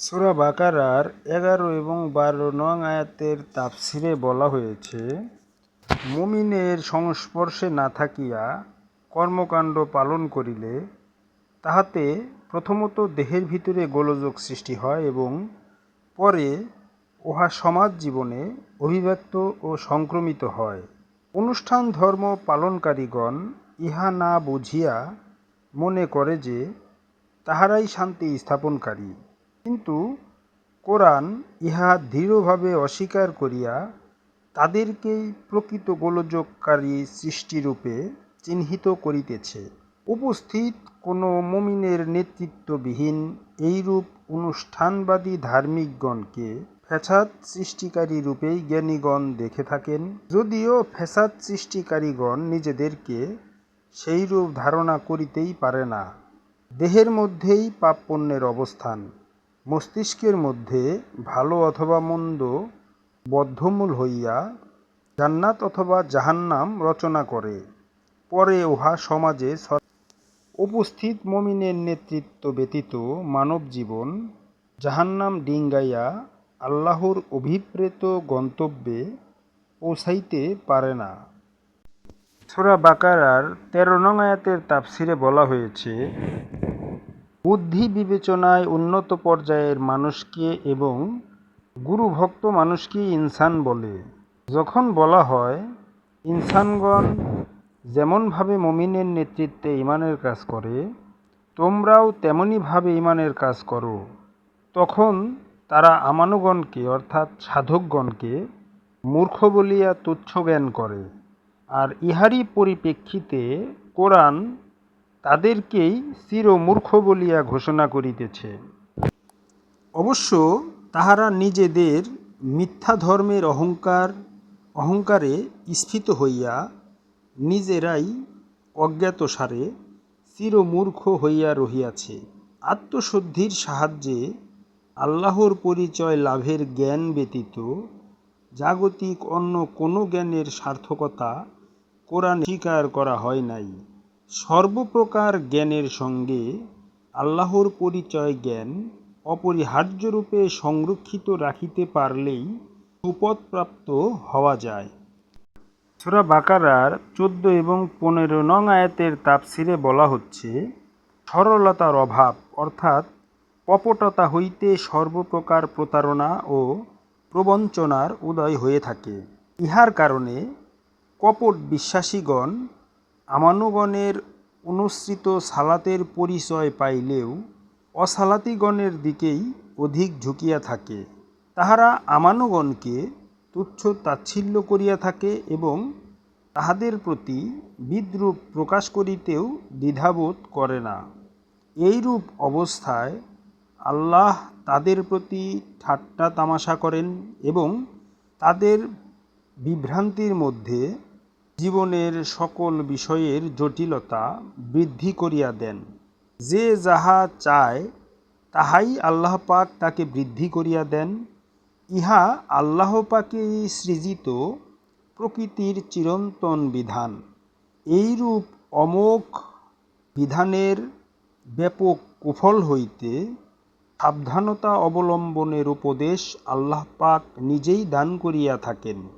সূরা বাকারার এগারো এবং বারো নং আয়াতের তাফসিরে বলা হয়েছে, মুমিনের সংস্পর্শে না থাকিয়া কর্মকাণ্ড পালন করিলে তাহাতে প্রথমত দেহের ভিতরে গোলযোগ সৃষ্টি হয় এবং পরে উহা সমাজ জীবনে অভিব্যক্ত ও সংক্রমিত হয়। অনুষ্ঠান ধর্ম পালনকারীগণ ইহা না বুঝিয়া মনে করে যে তাহারাই শান্তি স্থাপনকারী। কিন্তু কোরআন ইহা দৃঢ়ভাবে অস্বীকার করিয়া তাদেরকেই প্রকৃত গোলযোগকারী সৃষ্টিরূপে চিহ্নিত করিতেছে। উপস্থিত কোনো মুমিনের নেতৃত্ববিহীন এইরূপ অনুষ্ঠানবাদী ধার্মিকগণকে ফ্যাসাদ সৃষ্টিকারী রূপেই জ্ঞানীগণ দেখে থাকেন। যদিও ফ্যাসাদ সৃষ্টিকারীগণ নিজেদেরকে সেইরূপ ধারণা করিতেই পারে না। দেহের মধ্যেই পাপ পণ্যের অবস্থান। মস্তিষ্কের মধ্যে ভালো অথবা মন্দ বদ্ধমূল হইয়া জান্নাত অথবা জাহান্নাম রচনা করে। পরে উহা সমাজে উপস্থিত মমিনের নেতৃত্ব ব্যতীত মানব জীবন জাহান্নাম ডিঙ্গাইয়া আল্লাহর অভিপ্রেত গন্তব্যে পৌঁছাইতে পারে না। সূরা বাকারার তেরো নং আয়াতের তাফসিরে বলা হয়েছে বুদ্ধি বিবেচনায় উন্নত পর্যায়ের মানুষকে এবং গুরুভক্ত মানুষকে ইনসান বলে। যখন বলা হয়, ইনসানগণ যেমনভাবে মমিনের নেতৃত্বে ইমানের কাজ করে, তোমরাও তেমনইভাবে ইমানের কাজ করো। তখন তারা আমানুগণকে, অর্থাৎ সাধকগণকে, মূর্খ বলিয়া তুচ্ছ জ্ঞান করে। আর ইহারই পরিপ্রেক্ষিতে কোরআন তাদেরকেই চিরমূর্খ বলিয়া ঘোষণা করিতেছে। অবশ্য তাহারা নিজেদের মিথ্যা ধর্মের অহংকার, অহংকারে স্ফীত হইয়া নিজেরাই অজ্ঞাতসারে চিরমূর্খ হইয়া রহিয়াছে। আত্মশুদ্ধির সাহায্যে আল্লাহর পরিচয় লাভের জ্ঞান ব্যতীত জাগতিক অন্য কোনো জ্ঞানের সার্থকতা কোরআন স্বীকার করা হয় নাই। সর্বপ্রকার জ্ঞানের সঙ্গে আল্লাহর পরিচয় জ্ঞান অপরিহার্যরূপে সংরক্ষিত রাখিতে পারলেই সুপথপ্রাপ্ত হওয়া যায়। সূরা বাকারার চোদ্দ এবং পনেরো নং আয়াতের তাফসিরে বলা হচ্ছে, সরলতার অভাব অর্থাৎ কপটতা হইতে সর্বপ্রকার প্রতারণা ও প্রবঞ্চনার উদয় হয়ে থাকে। ইহার কারণে কপট বিশ্বাসীগণ আমানুগণের অনুসৃত সালাতের পরিচয় পাইলেও অসালাতিগণের দিকেই অধিক ঝুঁকিয়া থাকে। তাহারা আমানুগণকে তুচ্ছ তাচ্ছিল্য করিয়া থাকে এবং তাহাদের প্রতি বিদ্রূপ প্রকাশ করিতেও দ্বিধাবোধ করে না। এইরূপ অবস্থায় আল্লাহ তাদের প্রতি ঠাট্টা তামাশা করেন এবং তাদের বিভ্রান্তির মধ্যে জীবনের সকল বিষয়ের জটিলতা বৃদ্ধি করিয়া দেন। যে যাহা চায়, তাহাই আল্লাহ পাক তাকে বৃদ্ধি করিয়া দেন। ইহা আল্লাহ পাকেই সৃজিত প্রকৃতির চিরন্তন বিধান। এইরূপ অমোঘ বিধানের ব্যাপক কুফল হইতে সাবধানতা অবলম্বনের উপদেশ আল্লাহ পাক নিজেই দান করিয়া থাকেন।